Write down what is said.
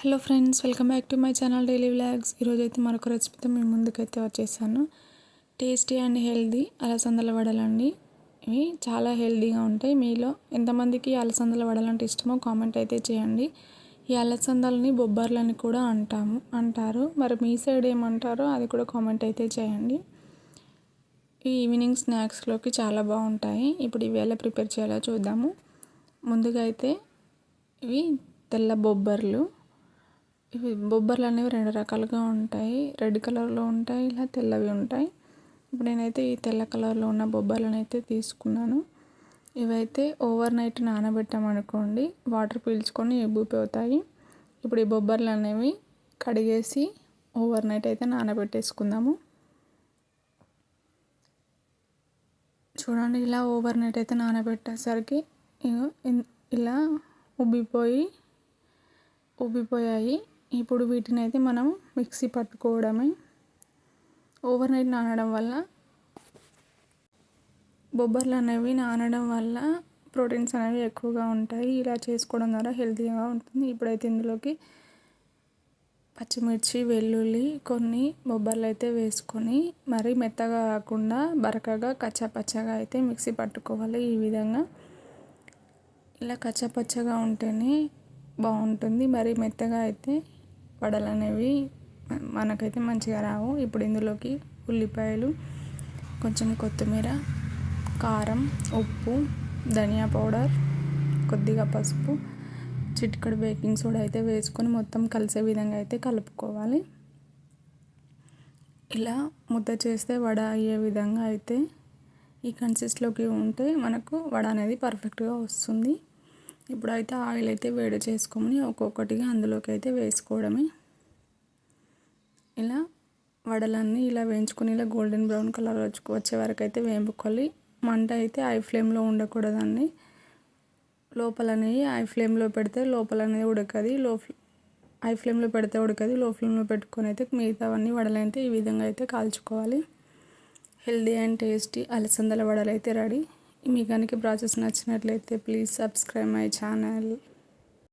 Hello friends welcome back to my channel daily vlogs. ఈరోజు అయితే మరొక రెసిపీతో మీ ముందుకైతే వచ్చేసాను. టేస్టీ అండ్ హెల్దీ అలసందల వడలండి ఇవి చాలా హెల్దీగా ఉంటాయి. మీలో ఎంతమందికి అలసందల వడలంటే ఇష్టమో కామెంట్ అయితే చేయండి. ఈ అలసందలని బొబ్బర్లని కూడా అంటాము అంటారు. మరి మీ సైడ్ ఏమంటారో అది కూడా కామెంట్ అయితే చేయండి. ఈ ఈవినింగ్ స్నాక్స్లోకి చాలా బాగుంటాయి. ఇప్పుడు ఇవి ఎలా ప్రిపేర్ చేయాలో చూద్దాము. ముందుగా అయితే ఇవి తెల్ల బొబ్బర్లు ఇవి బొబ్బర్లు అనేవి రెండు రకాలుగా ఉంటాయి. రెడ్ కలర్లో ఉంటాయి ఇలా తెల్లవి ఉంటాయి. ఇప్పుడు నేనైతే ఈ తెల్ల కలర్లో ఉన్న బొబ్బర్లను అయితే తీసుకున్నాను. ఇవైతే ఓవర్ నైట్ నానబెట్టామనుకోండి వాటర్ పీల్చుకొని ఎబ్బిపోతాయి ఇప్పుడు ఈ బొబ్బర్లు అనేవి కడిగేసి ఓవర్ నైట్ అయితే నానబెట్టేసుకుందాము. చూడండి ఇలా ఓవర్ నైట్ అయితే నానబెట్టేసరికి ఇలా ఉబ్బిపోయి ఉబ్బిపోయాయి. ఇప్పుడు వీటిని అయితే మనం మిక్సీ పట్టుకోవడమే. ఓవర్ నైట్ నానడం వల్ల బొబ్బర్లు అనేవి నానడం వల్ల ప్రోటీన్స్ అనేవి ఎక్కువగా ఉంటాయి. ఇలా చేసుకోవడం ద్వారా హెల్తీగా ఉంటుంది. ఇప్పుడైతే ఇందులోకి పచ్చిమిర్చి వెల్లుల్లి కొన్ని బొబ్బర్లు అయితే వేసుకొని మరీ మెత్తగా కాకుండా బరకగా కచ్చాపచ్చగా అయితే మిక్సీ పట్టుకోవాలి. ఈ విధంగా ఇలా కచ్చాపచ్చగా ఉంటేనే బాగుంటుంది. మరి మెత్తగా అయితే వడలు అనేవి మనకైతే మంచిగా రావు. ఇప్పుడు ఇందులోకి ఉల్లిపాయలు కొంచెం కొత్తిమీర కారం ఉప్పు ధనియా పౌడర్ కొద్దిగా పసుపు చిటికడు బేకింగ్ సోడా అయితే వేసుకొని మొత్తం కలిసే విధంగా అయితే కలుపుకోవాలి. ఇలా ముద్ద చేస్తే వడ అయ్యే విధంగా అయితే ఈ కన్సిస్ట్లోకి ఉంటే మనకు వడ అనేది పర్ఫెక్ట్గా వస్తుంది. ఇప్పుడైతే ఆయిల్ అయితే వేడి చేసుకొని ఒక్కొక్కటిగా అందులోకి అయితే వేసుకోవడమే. ఇలా వడలన్నీ ఇలా వేయించుకొని ఇలా గోల్డెన్ బ్రౌన్ కలర్ వచ్చే వరకు అయితే వేపుకోవాలి మంట అయితే హై ఫ్లేమ్లో ఉండకూడదండి. లోపలనేవి హై ఫ్లేమ్లో పెడితే లోపల అనేది ఉడకది. లో హై ఫ్లేమ్లో పెడితే ఉడకది. లో ఫ్లేమ్లో పెట్టుకొని అయితే మిగతావన్నీ వడలైతే ఈ విధంగా అయితే కాల్చుకోవాలి. హెల్దీ అండ్ టేస్టీ అలసందల వడలు అయితే రెడీ. మీ కనుక ప్రాసెస్ నచ్చినట్లయితే ప్లీజ్ సబ్స్క్రైబ్ మై ఛానల్.